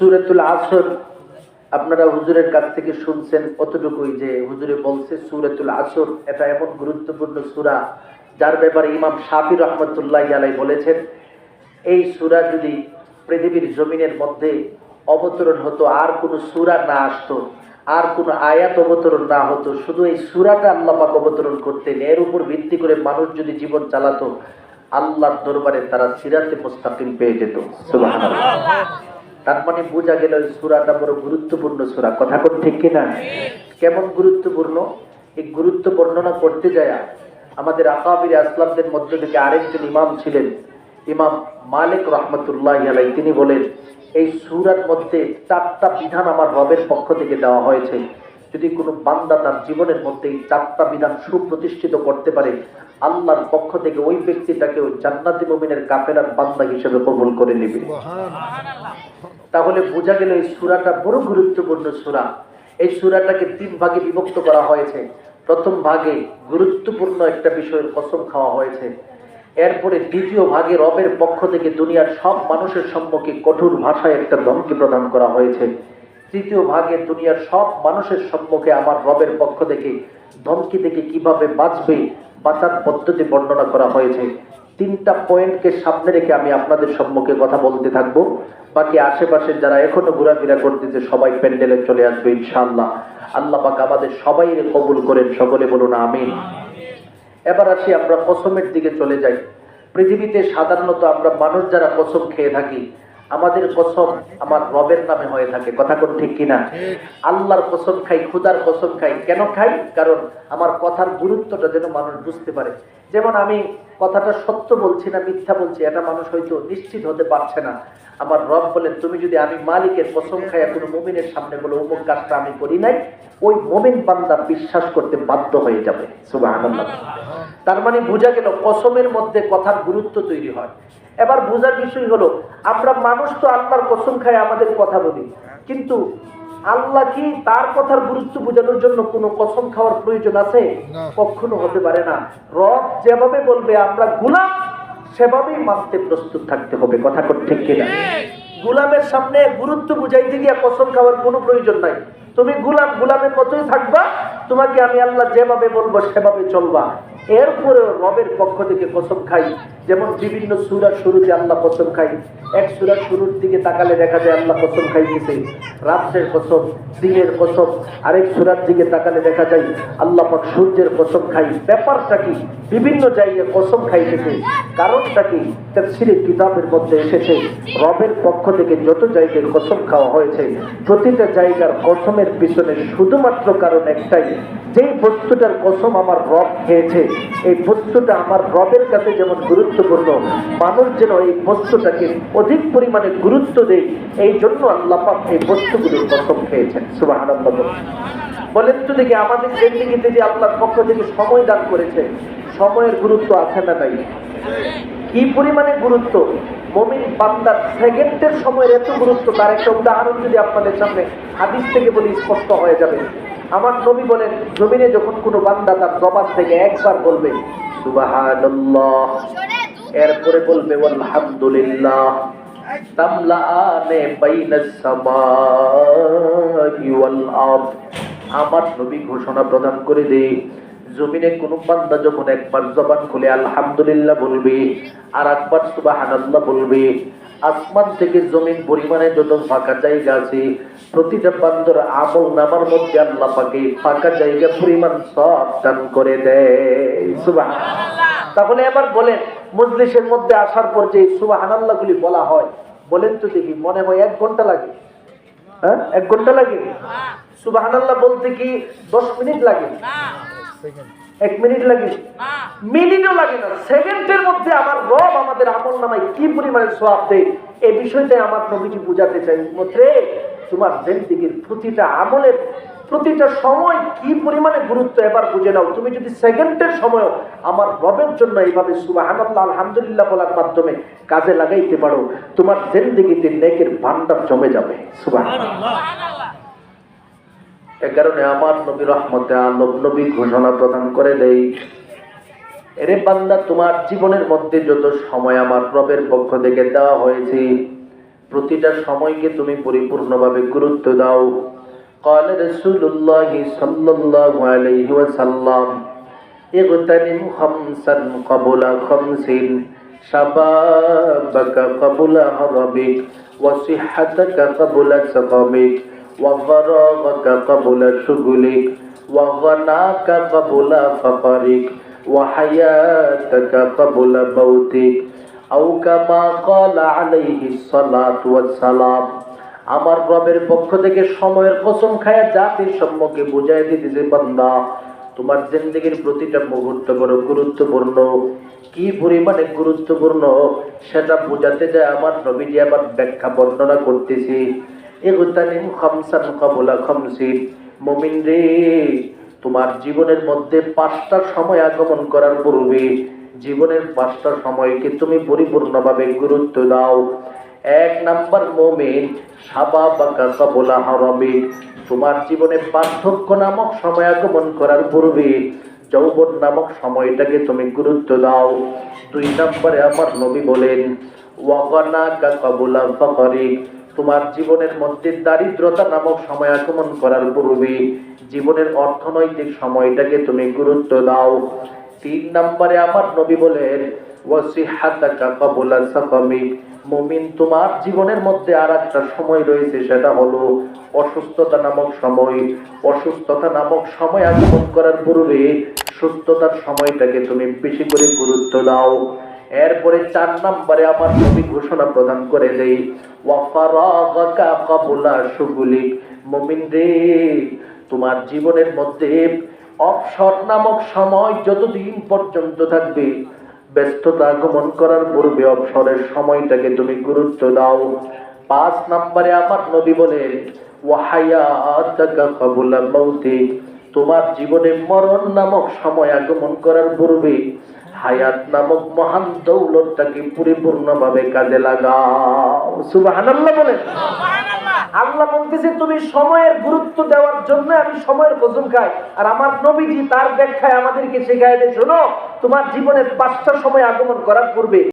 সুরাতুল আসর, আপনারা হুজুরের কাছ থেকে শুনছেন অতটুকুই যে হুজুরে বলছে সুরাতুল আসর, এটা এমন গুরুত্বপূর্ণ সূরা, যার ব্যাপারে ইমাম শাফি রহমতুল্লাহ আলাই বলেছেন, এই সূরা যদি পৃথিবীর জমিনের মধ্যে অবতরণ হতো, আর কোনো সুরা না আসতো, আর কোনো আয়াত অবতরণ না হতো, শুধু এই সুরাটা আল্লাহ পাক অবতরণ করতেন, এর উপর ভিত্তি করে মানুষ যদি জীবন চালাতো, আল্লাহর দরবারে তারা সিরাতে মুস্তাকিম পেয়ে যেত। সুবহানাল্লাহ। তার মানে বোঝা গেল সুরাটা বড় গুরুত্বপূর্ণ সুরা। কথা কোন ঠিক কিনা? কেমন গুরুত্বপূর্ণ? এই গুরুত্ব বর্ণনা করতে যায় আমাদের আকাবির আসলামদের মধ্য থেকে আরেকজন ইমাম ছিলেন, ইমাম মালিক রহমতুল্লাহ তিনি বলেন, এই সুরার মধ্যে চারটা বিধান আমার রবের পক্ষ থেকে দেওয়া হয়েছে। যদি কোনো বান্দা তার জীবনের মধ্যে এই চারটা বিধান সুপ্রতিষ্ঠিত করতে পারে, আল্লাহর পক্ষ থেকে ওই ব্যক্তিটাকেও জান্নাতি মুমিনের কাফেলার বান্দা হিসেবে কবুল করে নেবে। তাহলে বোঝা গেল এই সুরাটা বড় গুরুত্বপূর্ণ সুরা। এই সুরাটাকে তিন ভাগে বিভক্ত করা হয়েছে। প্রথম ভাগে গুরুত্বপূর্ণ একটা বিষয়ের কসম খাওয়া হয়েছে। এরপরে দ্বিতীয় ভাগে রবের পক্ষ থেকে দুনিয়ার সব মানুষের সম্মুখে কঠোর ভাষায় একটা ধমকি প্রদান করা হয়েছে। তৃতীয় ভাগে দুনিয়ার সব মানুষের সম্মুখে আমার রবের পক্ষ থেকে ধমকি থেকে কীভাবে বাঁচবে বাঁচার পদ্ধতি বর্ণনা করা হয়েছে। তিনটা পয়েন্টকে সামনে রেখে আমি আপনাদের সম্মুখে কথা বলতে থাকব। বাকি আশেপাশের যারা এখনও ঘোরাফেরা করতেছে, সবাই প্যান্ডেলে চলে আসবে ইনশাআল্লাহ। আল্লাহ পাক আমাদের সবাই কবুল করেন, সকলে বলুন আমিন। এবার আসি আমরা কসমের দিকে চলে যাই। পৃথিবীতে সাধারণত আমরা মানুষ যারা কসম খেয়ে থাকি আমাদের কসম আমার রবের নামে হয়ে থাকে। কথা কোন ঠিক কিনা? আল্লাহর কসম খাই খুদার কসম খাই। কেন খাই? কারণ আমার কথার গুরুত্বটা যেন মানুষ বুঝতে পারে। যেমন আমি কথাটা সত্য বলছি না মিথ্যা বলছি এটা মানুষ হয়তো নিশ্চিত হতে পারছে না। আমার রব বলেন তুমি যদি আমি মালিকের কসম খাইয়া কোনো মুমিনের সামনে বলে অমুক কাজটা আমি করি নাই ওই মোমিন বান্দা বিশ্বাস করতে বাধ্য হয়ে যাবে। সুবাহ তার মানে বোঝা গেল কসমের মধ্যে কথার গুরুত্ব তৈরি হয়। এবার বোঝার বিষয় হলো আমরা মানুষ তো আল্লাহর কসম খাই আমাদের কথা বলি কিন্তু আল্লাহ কি তার কথার গুরুত্ব বোঝানোর জন্য কোনো কসম খাওয়ার প্রয়োজন আছে। কখনো হতে পারে না। রব যেভাবে বলবে আমরা গুলাম সেভাবেই মানতে প্রস্তুত থাকতে হবে। কথা কর ঠিক কিনা? গুলামের সামনে গুরুত্ব বুঝাইতে গিয়ে কসম খাওয়ার কোনো প্রয়োজন নাই। তুমি গুলাম গুলামের মতোই থাকবা, তোমাকে আমি আল্লাহ যেভাবে বলব সেভাবে চলবা। এরপরে রবের পক্ষ থেকে কসম খাই, যেমন বিভিন্ন সুরার শুরুতে আল্লাহ কসম খাই, এক সুরার শুরুর দিকে তাকালে দেখা যায় আল্লাহ কসম খাইতেছে, রাত্রের কসম, দিনের কসম, আরেক সুরার দিকে তাকালে দেখা যায় আল্লাহ পাক সূর্যের কসম খাই। ব্যাপারটা কি? বিভিন্ন জায়গায় কসম খাইতেছে, কারণটা কি? তাফসীরের কিতাবের মধ্যে এসেছে, রবের পক্ষ থেকে যত জায়গায় কসম খাওয়া হয়েছে, প্রতিটা জায়গার কসমের পিছনে শুধুমাত্র কারণ একটাই, যেই বস্তুটার কসম আমার রব খেয়েছে, এই বস্তুটা আমার রবের কাছে যেমন গুরুত্বপূর্ণ, মানুষ যেন এই বস্তুটাকে অধিক পরিমাণে গুরুত্ব দেয়, এই জন্য আল্লাহ পাক এই বস্তুগুলির কসম খেয়েছেন। সুবহানাল্লাহ। বলেন তো দেখি, আমাদের জিন্দিগিতে যে আল্লাহর পক্ষ থেকে সময় দান করেছে, সময়ের গুরুত্ব আছে না নাই? কি পরিমাণে গুরুত্ব? মমিন বান্দার সেকেন্ডের সময়ের এত গুরুত্ব, তার একটা উদাহরণ যদি আপনাদের সামনে হাদিস থেকে বলি, স্পষ্ট হয়ে যাবে। আমার নবী বলেন, জমিনে যখন কোনো বান্দা তার জবান থেকে একবার বলবে এরপরে বলবে আলহামদুলিল্লাহ আমার নবী ঘোষণা প্রদান করে দেই জমিনে কোন বান্দা যখন একবার জবান খুলে আলহামদুলিল্লাহ বলবে আর একবার সুবহানাল্লাহ বলবে আসমান থেকে জমিন পরিমাণে যত ফাঁকা জায়গা আছে প্রতিটা বান্দর আমল নামার মধ্যে আল্লাহ পাকে ফাঁকা জায়গা পরিমাণ সব দান করে দেয়। সুবহানাল্লাহ। তাহলে এবার বলেন মজলিসের মধ্যে আসার পর যে সুবহানাল্লাহ গুলি বলা হয় বলেন তো দেখি মনে হয় এক ঘণ্টা লাগে। হ্যাঁ এক ঘণ্টা লাগে? সুবহানাল্লাহ বলতে কি দশ মিনিট লাগে? এক মিনিট লাগে। মিনিটও লাগে না। সেকেন্ডের মধ্যে আমার রব আমাদের আমল নামায় কি পরিমাণে সোয়াব দেয় এই বিষয়টা আমার নবীজি বুঝাতে চাই। মধ্যে তোমার জিন্দিগির প্রতিটা আমলের প্রতিটা সময় কি পরিমাণে গুরুত্ব এবার বুঝে নাও। তুমি যদি সেকেন্ডের সময় আমার রবের জন্য এইভাবে সুবাহানাল্লাহ আলহামদুলিল্লাহ বলার মাধ্যমে কাজে লাগাইতে পারো তোমার জিন্দিগিতে নেকের ভান্ডার জমে যাবে। সুবাহ এ কারণে আমার নবী রহমতে আলম নবী ঘোষণা প্রদান করে দেই এরে বান্দা তোমার জীবনের মধ্যে যত সময় আমার রবের পক্ষ থেকে দেওয়া হয়েছে প্রতিটা সময়কে তুমি পরিপূর্ণভাবে গুরুত্ব দাও قال رسول الله صلى الله عليه وسلم اغتنم خمسا قبل خمس شبابك قبل هربك وصحتك قبل سقمك وفراغك قبل شغلك وغناك قبل فقرك وحياتك قبل موتك أو كما قال عليه الصلاة والسلام আমার রবের পক্ষ থেকে সময়ের কসম খায়া জাতির সম্মুখে বুঝাই দিতেছে বান্দা তোমার জিন্দগির প্রতিটা মুহূর্ত বড় গুরুত্বপূর্ণ কি পরিমাণে গুরুত্বপূর্ণ সেটা বোঝাতে যায় আমার নবীজি আবার ব্যাখ্যা বর্ণনা করতেছি এগুতানিম খামসান কাবুলা খামসিন মমিন রে, তোমার জীবনের মধ্যে পাঁচটা সময় আগমন করার পূর্বে জীবনের পাঁচটা সময়কে তুমি পরিপূর্ণভাবে গুরুত্ব দাও। এক নাম্বার মোমেন, সাবা বাকা কবলা হারাবে তোমার জীবনে বার্ধক্য নামক সময় আগমন করার পূর্বে যৌবন নামক সময়টাকে তুমি গুরুত্ব দাও। দুই নম্বরে আমার নবী বলেন ওয়াগনা কা কবলা ফকরিক তোমার জীবনের মধ্যে দারিদ্রতা নামক সময় আগমন করার পূর্বে জীবনের অর্থনৈতিক সময়টাকে তুমি গুরুত্ব দাও। তিন নম্বরে আমার নবী বলেন মুমিন তোমার জীবনের মধ্যে আর একটা সময় রয়েছে, সেটা হলো অসুস্থতা নামক সময়। অসুস্থতা নামক সময় আগমন করার পূর্বে সুস্থতার সময়টাকে তুমি বেশি করে গুরুত্ব দাও। এরপরে চার নম্বরে আমার নবী ঘোষণা প্রদান করে দেই ওয়াফারাগাকা কাবুলা সুগুলিক মুমিন রে, তোমার জীবনের মধ্যে অবসর নামক সময় যতদিন পর্যন্ত থাকবে, ব্যস্ততা আগমন করার পূর্বে অবসরের সময়টাকে তুমি গুরুত্ব দাও। পাঁচ নম্বরে আমার নবী বলেন তোমার জীবনে মরণ নামক সময় আগমন করার পূর্বে হায়াত নামক মহান দৌলতটাকে পরিপূর্ণভাবে কাজে লাগাও। সুবহানাল্লাহ বলেন। আল্লাহ বলতেছে তুমি সময়ের গুরুত্ব দেওয়ার জন্য আমি সময়ের কসম খাই। আর আমার নবীজি তার ব্যাখ্যায় আমাদেরকে শেখায় শোনো তোমার জীবনের পাঁচটা সময় আগমন করার পূর্বে